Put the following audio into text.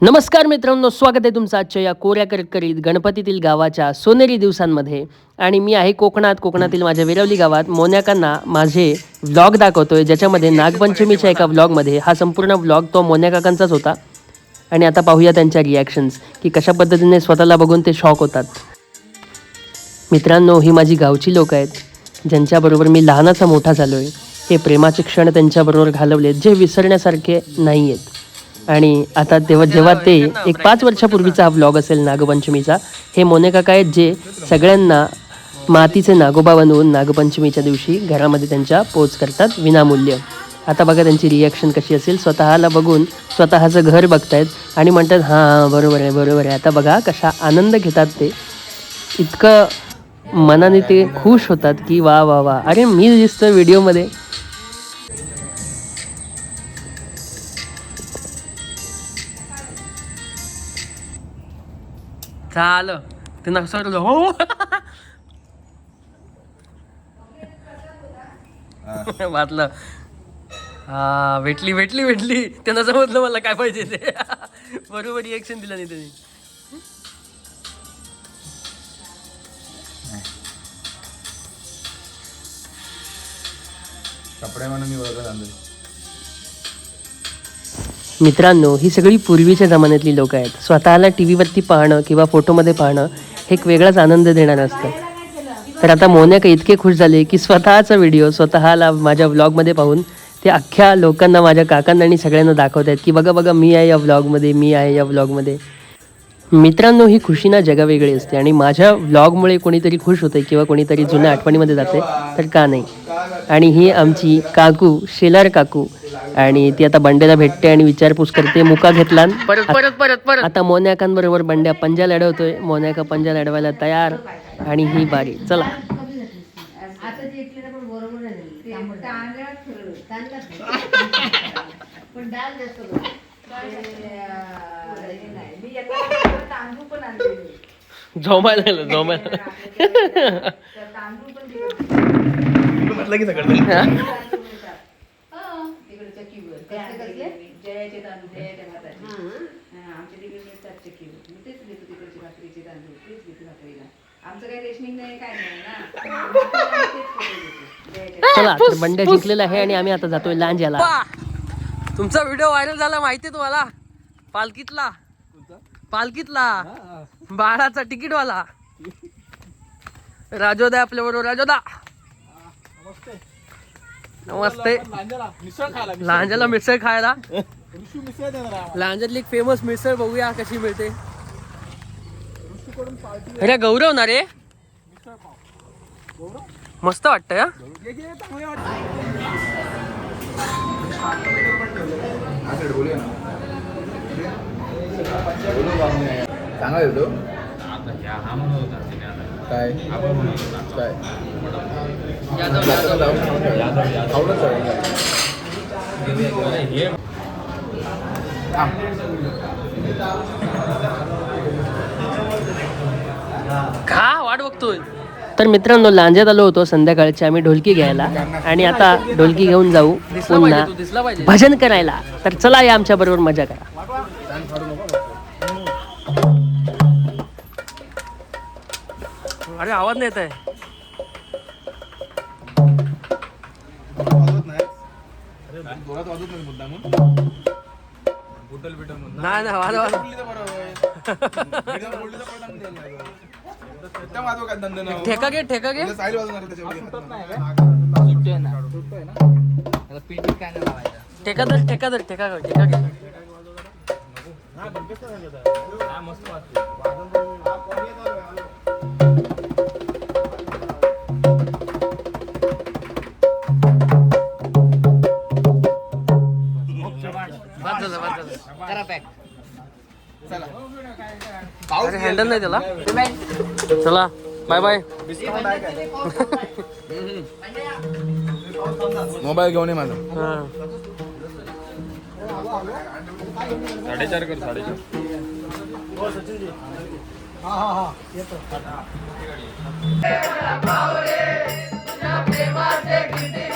नमस्कार मित्रांनो स्वागत आहे तुमचं आजच्या या कोऱ्या करकरीत गणपतीतील गावाच्या सोनेरी दिवसांमध्ये. आणि मी आहे कोकणात कोकणातील माझ्या विरवली गावात. मोन्याकांना माझे व्लॉग दाखवतोय ज्याच्यामध्ये नागपंचमीच्या एका व्लॉगमध्ये हा संपूर्ण व्लॉग तो मोन्याकाकांचाच होता. आणि आता पाहूया त्यांच्या रिॲक्शन्स की कशा पद्धतीने स्वतःला बघून ते शॉक होतात. मित्रांनो ही माझी गावची लोक आहेत ज्यांच्याबरोबर मी लहानाचा मोठा झालो आहे हे प्रेमाचे क्षण त्यांच्याबरोबर घालवलेत जे विसरण्यासारखे नाही आहेत आणि आता तेव्हा जेव्हा ते एक पाच वर्षापूर्वीचा हा व्लॉग असेल नागपंचमीचा हे मोने काका आहेत जे सगळ्यांना मातीचे नागोबा बनवून नागपंचमीच्या दिवशी घरामध्ये त्यांच्या पोच करतात विनामूल्य. आता बघा त्यांची रिॲक्शन कशी असेल. स्वतःला बघून स्वतःचं घर बघतायत आणि म्हणतात हां हां बरोबर आहे बरोबर आहे. आता बघा कशा आनंद घेतात ते. इतकं मनाने ते खुश होतात की वा वा वा. अरे मी दिसतोय व्हिडिओमध्ये झालं. ते नसं हो. वाचलं हा भेटली भेटली भेटली. त्यांना समजलं मला काय पाहिजे ते. बरोबर रिएक्शन दिलं नाही त्यांनी. कपडे म्हणून मी ओळखत आणतो मित्रांनो ही सगळी पूर्वीच्या जमान्यातली लोक आहेत. स्वतःला टी व्हीवरती पाहणं किंवा फोटोमध्ये पाहणं हे एक वेगळाच आनंद देणारं असतं. तर आता मोन्याका इतके खुश झाले की स्वतःचा व्हिडिओ स्वतःला माझ्या व्लॉगमध्ये पाहून ते अख्ख्या लोकांना माझ्या काकांना आणि सगळ्यांना दाखवत आहेत की बघा बघा मी आहे या व्लॉगमध्ये मी आहे या व्लॉगमध्ये. मित्रांनो ही खुशी ना जगावेगळी असते आणि माझ्या व्लॉगमुळे कोणीतरी खुश होते किंवा कोणीतरी जुन्या आठवणीमध्ये जाते तर का नाही? आणि ही आमची काकू शेलार काकू. आणि ती आता बंड्याला भेटते आणि विचारपूस करते मुका घेतला परत परत परत परत. आता मोन्याकांबरोबर बंड्या पंजा लढवतोय. मोन्याका पंजा लढवायला तयार आणि ही बारी. चला. झोमायला झोमायला तर तांदूळ पण तिकडे म्हटलं की सगळं तिकडे चक्कीवर कसले कसले जयाचे तांदूळ जयाच्या भाताचे. हा, आमच्या तिकडे मिळतात चक्कीवर मी तेच घेतो तिकडचे भाकरीचे तांदूळ. तेच घेतो भाकरीला. आमचं काही रेशनिंग नाही काय नाही ना. आम्ही तेच करून घेतो. जयाच्या चला तर बंड्या जिंकलेला आहे आणि आम्ही आता जातोय लांज्याला. तुमचा व्हिडिओ व्हायरल झाला माहितीये तुम्हाला? पालखीतला. पालखीतला. बाळाचा तिकीटवाला. राजोदा आपल्या बरोबर राजोदा. नमस्ते लांजाला मिसळ खायला लांजातली एक फेमस मिसळ बघूया कशी मिळते. अरे गौरव ना रे. मस्त वाटतंय हा? सांगा येतो काय? काय? आवडत वाट बघतोय? तर मित्रांनो लांज्यात आलो होतो संध्याकाळची आम्ही ढोलकी घ्यायला. आणि आता ढोलकी घेऊन जाऊ पुन्हा भजन करायला. तर चला या आमच्या बरोबर मजा करा. अरे आवाज नाही येत आहे नाही नाही नाही वाजव, ठेका घे ठेका घे. ठेका धर ठेका धर ठेका घे. ठेका घे बाद झालं, बाद झालं. अरे हँडल नाही त्याला? चला बाय बाय मोबाईल घेऊन ये माझा. हा. साडेचार कर साडेचार. प्रेमाचे किती